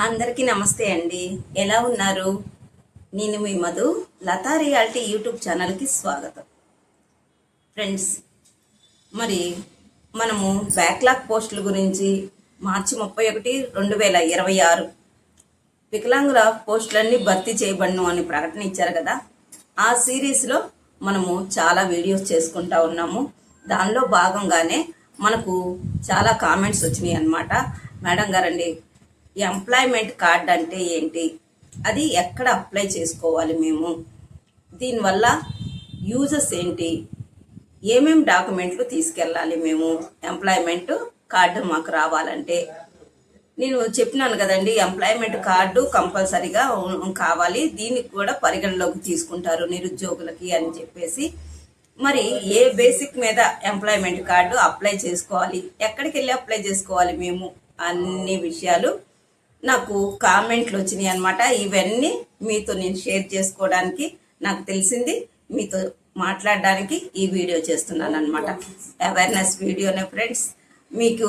అందరికీ నమస్తే అండి. ఎలా ఉన్నారు? నేను మీ మధు. లతా రియాలిటీ యూట్యూబ్ ఛానల్కి స్వాగతం. ఫ్రెండ్స్ మరి మనము బ్యాక్లాగ్ పోస్టుల గురించి మార్చి ముప్పై ఒకటి రెండు వేల ఇరవై ఆరు వికలాంగుల పోస్టులన్నీ భర్తీ చేయబడను అని ప్రకటన ఇచ్చారు కదా. ఆ సిరీస్లో మనము చాలా వీడియోస్ చేసుకుంటా ఉన్నాము. దానిలో భాగంగానే మనకు చాలా కామెంట్స్ వచ్చినాయి అన్నమాట. మేడం గారండి ఎంప్లాయ్మెంట్ కార్డ్ అంటే ఏంటి? అది ఎక్కడ అప్లై చేసుకోవాలి మేము? దీనివల్ల యూజెస్ ఏంటి? ఏమేమి డాక్యుమెంట్లు తీసుకెళ్ళాలి మేము? ఎంప్లాయ్మెంట్ కార్డు మాకు రావాలంటే. నేను చెప్పినాను కదండి ఎంప్లాయ్మెంట్ కార్డు కంపల్సరీగా కావాలి. దీనికి కూడా పరిగణలోకి తీసుకుంటారు నిరుద్యోగులకి అని చెప్పేసి. మరి ఏ బేసిక్ మీద ఎంప్లాయ్మెంట్ కార్డు అప్లై చేసుకోవాలి? ఎక్కడికి వెళ్ళి అప్లై చేసుకోవాలి మేము? అన్ని విషయాలు నాకు కామెంట్లు వచ్చినాయి అనమాట ఇవన్నీ మీతో నేను షేర్ చేసుకోవడానికి నాకు తెలిసింది. మీతో మాట్లాడడానికి ఈ వీడియో చేస్తున్నాను అనమాట అవేర్నెస్ వీడియోనే ఫ్రెండ్స్ మీకు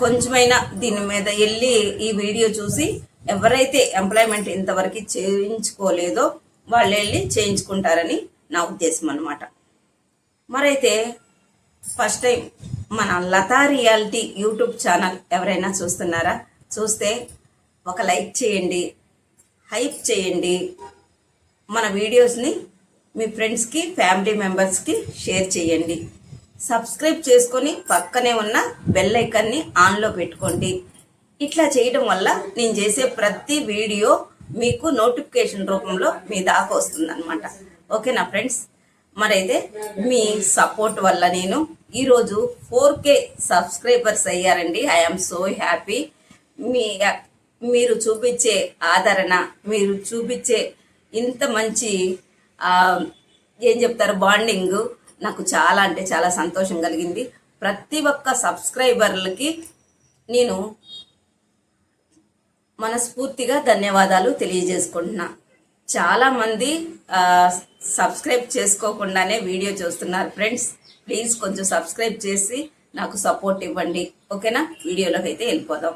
కొంచెమైనా దీని మీద వెళ్ళి ఈ వీడియో చూసి ఎవరైతే ఎంప్లాయ్మెంట్ ఇంతవరకు చేయించుకోలేదో వాళ్ళు వెళ్ళి చేయించుకుంటారని నా ఉద్దేశం అనమాట మరైతే ఫస్ట్ టైం మన లతా రియాలిటీ యూట్యూబ్ ఛానల్ ఎవరైనా చూస్తున్నారా? చూస్తే ఒక లైక్ చేయండి హైప్ చేయండి. మన వీడియోస్ని మీ ఫ్రెండ్స్కి ఫ్యామిలీ మెంబర్స్కి షేర్ చేయండి. సబ్స్క్రైబ్ చేసుకొని పక్కనే ఉన్న బెల్ ఐకాన్ని ఆన్లో పెట్టుకోండి. ఇట్లా చేయడం వల్ల నేను చేసే ప్రతి వీడియో మీకు నోటిఫికేషన్ రూపంలో మీ దాకా వస్తుందన్నమాట. ఓకేనా ఫ్రెండ్స్? మరైతే మీ సపోర్ట్ వల్ల నేను ఈరోజు ఫోర్ కే సబ్స్క్రైబర్స్ అయ్యారండి. I'm so happy. మీ మీరు చూపించే ఆదరణ మీరు చూపించే ఇంత మంచి ఏం చెప్తారు బాండింగ్ నాకు చాలా అంటే చాలా సంతోషం కలిగింది. ప్రతి ఒక్క సబ్స్క్రైబర్లకి నేను మనస్ఫూర్తిగా ధన్యవాదాలు తెలియజేసుకుంటున్నా. చాలామంది సబ్స్క్రైబ్ చేసుకోకుండానే వీడియో చూస్తున్నారు. ఫ్రెండ్స్ ప్లీజ్ కొంచెం సబ్స్క్రైబ్ చేసి నాకు సపోర్ట్ ఇవ్వండి. ఓకేనా? వీడియోలోకి అయితే వెళ్ళిపోదాం.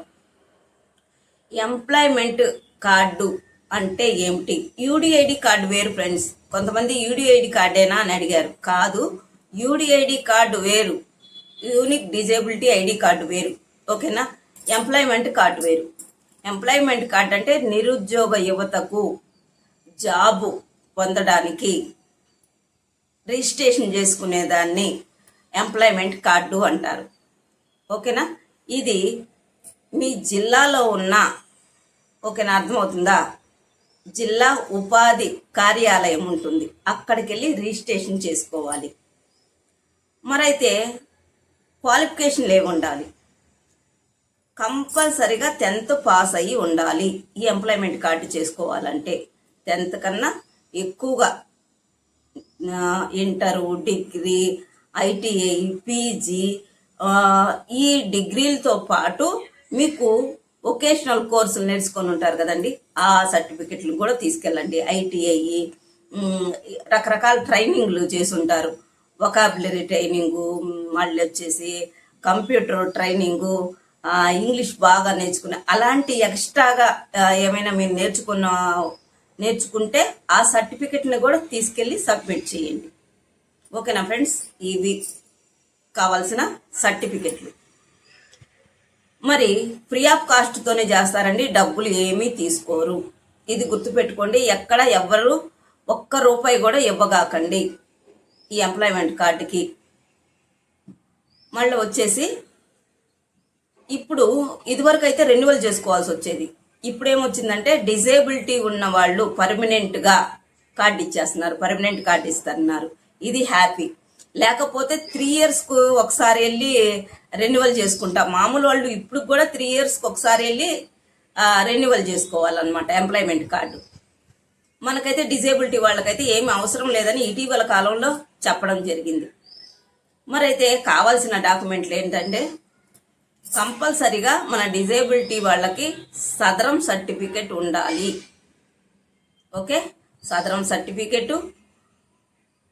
ఎంప్లాయ్మెంట్ కార్డు అంటే ఏమిటి? యూడిఐడి కార్డు వేరు ఫ్రెండ్స్. కొంతమంది యూడిఐడి కార్డేనా అని అడిగారు. కాదు యూడిఐడి కార్డు వేరు. యూనిక్ డిజేబిలిటీ ఐడి కార్డు వేరు. ఓకేనా? ఎంప్లాయ్మెంట్ కార్డు వేరు. ఎంప్లాయ్మెంట్ కార్డు అంటే నిరుద్యోగ యువతకు జాబు పొందడానికి రిజిస్ట్రేషన్ చేసుకునేదాన్ని ఎంప్లాయ్మెంట్ కార్డు అంటారు. ఓకేనా? ఇది మీ జిల్లాలో ఉన్న ఓకేనా అర్థమవుతుందా? జిల్లా ఉపాధి కార్యాలయం ఉంటుంది. అక్కడికి వెళ్ళి రిజిస్ట్రేషన్ చేసుకోవాలి. మరైతే క్వాలిఫికేషన్ లేవు ఉండాలి. కంపల్సరిగా టెన్త్ పాస్ అయ్యి ఉండాలి. ఈ ఎంప్లాయ్మెంట్ కార్డు చేసుకోవాలంటే టెన్త్ కన్నా ఎక్కువగా ఇంటరు డిగ్రీ ఐటీఐ పీజీ ఈ డిగ్రీలతో పాటు మీకు వొకేషనల్ కోర్సులు నేర్చుకొని ఉంటారు కదండి. ఆ సర్టిఫికెట్లు కూడా తీసుకెళ్ళండి. ఐటీఐ రకరకాల ట్రైనింగ్లు చేసి ఉంటారు. వొకాబులరీ ట్రైనింగు మళ్ళీ వచ్చేసి కంప్యూటర్ ట్రైనింగు ఇంగ్లీష్ బాగా నేర్చుకునే అలాంటి ఎక్స్ట్రాగా ఏమైనా మీరు నేర్చుకున్న నేర్చుకుంటే ఆ సర్టిఫికెట్ని కూడా తీసుకెళ్ళి సబ్మిట్ చేయండి. ఓకేనా ఫ్రెండ్స్? ఇవి కావాల్సిన సర్టిఫికెట్లు మరి ఫ్రీ ఆఫ్ కాస్ట్తోనే చేస్తారండి. డబ్బులు ఏమీ తీసుకోరు. ఇది గుర్తుపెట్టుకోండి ఎక్కడ ఎవ్వరు ఒక్క రూపాయి కూడా ఇవ్వగాకండి ఈ ఎంప్లాయ్మెంట్ కార్డుకి మళ్ళీ వచ్చేసి ఇప్పుడు ఇదివరకు అయితే రెన్యువల్ చేసుకోవాల్సి వచ్చేది. ఇప్పుడు ఏమొచ్చిందంటే డిజేబిలిటీ ఉన్న వాళ్ళు పర్మనెంట్గా కార్డు ఇచ్చేస్తున్నారు పర్మనెంట్ కార్డు ఇస్తున్నారు. ఇది హ్యాపీ లేకపోతే త్రీ ఇయర్స్కు ఒకసారి వెళ్ళి రెన్యువల్ చేసుకుంటాం. మామూలు వాళ్ళు ఇప్పుడు కూడా త్రీ ఇయర్స్కి ఒకసారి వెళ్ళి రెన్యువల్ చేసుకోవాలన్నమాట ఎంప్లాయ్మెంట్ కార్డు మనకైతే డిజేబిలిటీ వాళ్ళకైతే ఏమి అవసరం లేదని ఇటీవల కాలంలో చెప్పడం జరిగింది. మరైతే కావాల్సిన డాక్యుమెంట్లు ఏంటంటే కంపల్సరిగా మన డిజేబిలిటీ వాళ్ళకి సదరం సర్టిఫికెట్ ఉండాలి. Okay? Sadaram certificate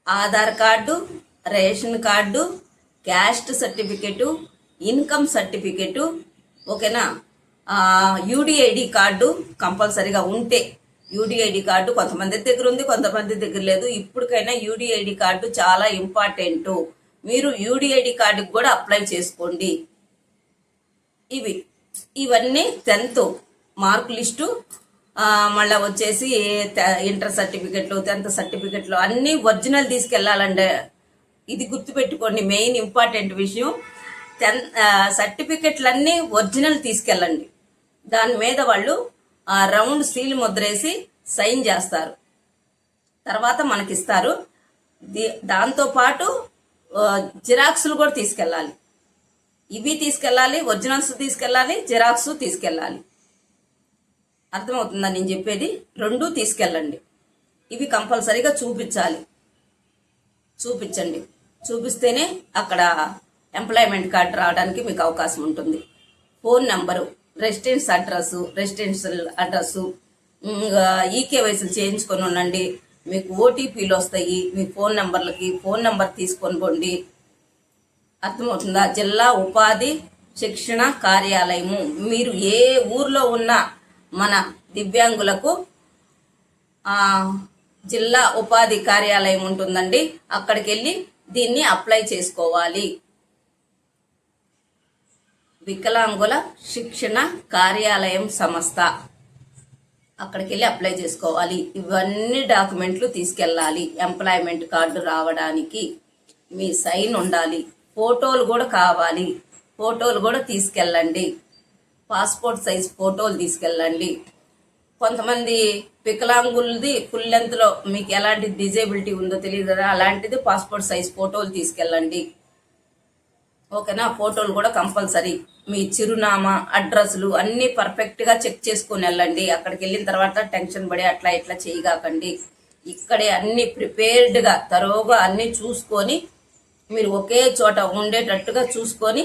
Aadhaar card ration card caste certificate income certificate ఓకేనా? యూడిఐడి కార్డు కంపల్సరీగా ఉంటే యూడిఐడి కార్డు కొంతమంది దగ్గర ఉంది కొంతమంది దగ్గర లేదు. ఇప్పటికైనా యూడిఐడి కార్డు చాలా ఇంపార్టెంట్. మీరు యూడిఐడి కార్డుకి కూడా అప్లై చేసుకోండి. ఇవి ఇవన్నీ టెన్త్ మార్క్ లిస్టు. మళ్ళీ మళ్ళా వచ్చేసి ఇంటర్ సర్టిఫికెట్లు టెన్త్ సర్టిఫికెట్లు అన్నీ ఒరిజినల్ తీసుకెళ్ళాలండి ఇది గుర్తుపెట్టుకోండి మెయిన్ ఇంపార్టెంట్ విషయం. టెన్ సర్టిఫికెట్లన్నీ సర్టిఫికెట్లు అన్నీ ఒరిజినల్ తీసుకెళ్ళండి. దాని మీద వాళ్ళు ఆ రౌండ్ సీల్ ముద్రేసి సైన్ చేస్తారు. తర్వాత మనకిస్తారు. ది- దాంతోపాటు జిరాక్స్లు కూడా తీసుకెళ్ళాలి. ఇవి తీసుకెళ్ళాలి ఒరిజినల్స్ తీసుకెళ్ళాలి జిరాక్స్ తీసుకెళ్ళాలి. అర్థమవుతుందా నేను చెప్పేది? రెండు తీసుకెళ్ళండి. ఇవి కంపల్సరీగా చూపించాలి. చూపించండి. చూపిస్తేనే అక్కడ ఎంప్లాయ్మెంట్ కార్డు రావడానికి మీకు అవకాశం ఉంటుంది. Phone number residence address residential address ఈకేవైసీలు చేయించుకొని ఉండండి. మీకు ఓటీపీలు వస్తాయి మీ ఫోన్ నెంబర్లకి ఫోన్ నెంబర్ తీసుకొని పోండి. అర్థమవుతుందా? జిల్లా ఉపాధి శిక్షణ కార్యాలయము. మీరు ఏ ఊర్లో ఉన్నా మన దివ్యాంగులకు జిల్లా ఉపాధి కార్యాలయం ఉంటుందండి. అక్కడికి వెళ్ళి దీన్ని అప్లై చేసుకోవాలి. వికలాంగుల శిక్షణ కార్యాలయం సంస్థ అక్కడికి వెళ్ళి అప్లై చేసుకోవాలి. ఇవన్నీ డాక్యుమెంట్లు తీసుకెళ్ళాలి. ఎంప్లాయ్మెంట్ కార్డు రావడానికి మీ సైన్ ఉండాలి. ఫోటోలు కూడా కావాలి. ఫోటోలు కూడా తీసుకెళ్ళండి. పాస్పోర్ట్ సైజ్ ఫోటోలు తీసుకెళ్ళండి. కొంతమంది వికలాంగులది ఫుల్ లెంత్లో మీకు ఎలాంటి డిజేబిలిటీ ఉందో తెలియదు కదా అలాంటిది పాస్పోర్ట్ సైజ్ ఫోటోలు తీసుకెళ్ళండి. ఓకేనా ఫోటోలు కూడా కంపల్సరీ మీ చిరునామా అడ్రస్లు అన్నీ పర్ఫెక్ట్గా చెక్ చేసుకొని వెళ్ళండి. అక్కడికి వెళ్ళిన తర్వాత టెన్షన్ పడి అట్లా ఇట్లా చేయగాకండి. ఇక్కడే అన్ని ప్రిపేర్డ్గా తరోగా చూసుకొని మీరు ఒకే చోట ఉండేటట్టుగా చూసుకొని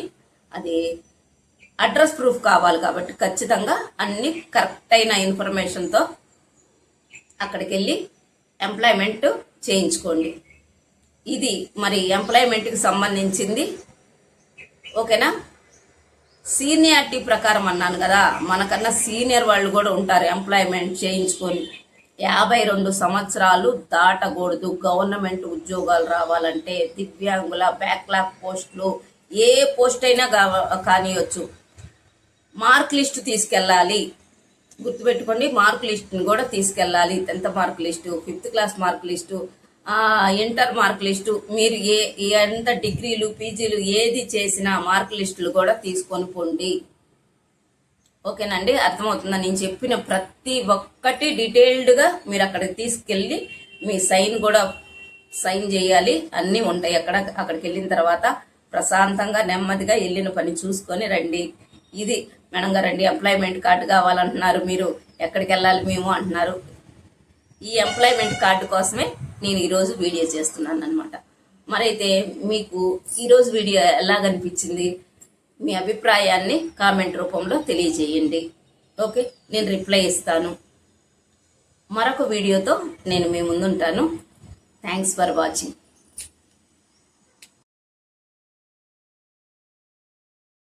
అది అడ్రస్ ప్రూఫ్ కావాలి కాబట్టి ఖచ్చితంగా అన్ని కరెక్ట్ అయిన ఇన్ఫర్మేషన్తో అక్కడికి వెళ్ళి ఎంప్లాయ్మెంట్ చేయించుకోండి. ఇది మరి ఎంప్లాయ్మెంట్కి సంబంధించింది. ఓకేనా? సీనియారిటీ ప్రకారం అన్నాను కదా మనకన్నా సీనియర్ వాళ్ళు కూడా ఉంటారు ఎంప్లాయ్మెంట్ చేయించుకొని. యాభై రెండు సంవత్సరాలు దాటకూడదు. గవర్నమెంట్ ఉద్యోగాలు రావాలంటే దివ్యాంగుల బ్యాక్లాగ్ పోస్టులు ఏ పోస్ట్ అయినా కావ- మార్క్ లిస్ట్ తీసుకెళ్ళాలి. గుర్తుపెట్టుకోండి మార్క్ లిస్ట్ని కూడా తీసుకెళ్ళాలి. Tenth mark list fifth class mark list inter mark list మీరు ఏ ఎంత డిగ్రీలు పీజీలు ఏది చేసినా మార్క్ లిస్టులు కూడా తీసుకొని పోండి. ఓకేనండి అర్థమవుతుందా? నేను చెప్పిన ప్రతి ఒక్కటి డీటెయిల్డ్గా మీరు అక్కడికి తీసుకెళ్ళి మీ సైన్ కూడా సైన్ చేయాలి. అన్నీ ఉంటాయి అక్కడ. అక్కడికి వెళ్ళిన తర్వాత ప్రశాంతంగా నెమ్మదిగా వెళ్ళిన పని చూసుకొని రండి. ఇది. మేడం గారండి రండి ఎంప్లాయ్మెంట్ కార్డు కావాలంటున్నారు మీరు ఎక్కడికి వెళ్ళాలి మేము అంటున్నారు. ఈ ఎంప్లాయ్మెంట్ కార్డు కోసమే నేను ఈరోజు వీడియో చేస్తున్నాను అనమాట మరైతే మీకు ఈరోజు వీడియో ఎలాగనిపించింది? మీ అభిప్రాయాన్ని కామెంట్ రూపంలో తెలియజేయండి. ఓకే నేను రిప్లై ఇస్తాను. మరొక వీడియోతో నేను మీ ముందుంటాను. Thanks for watching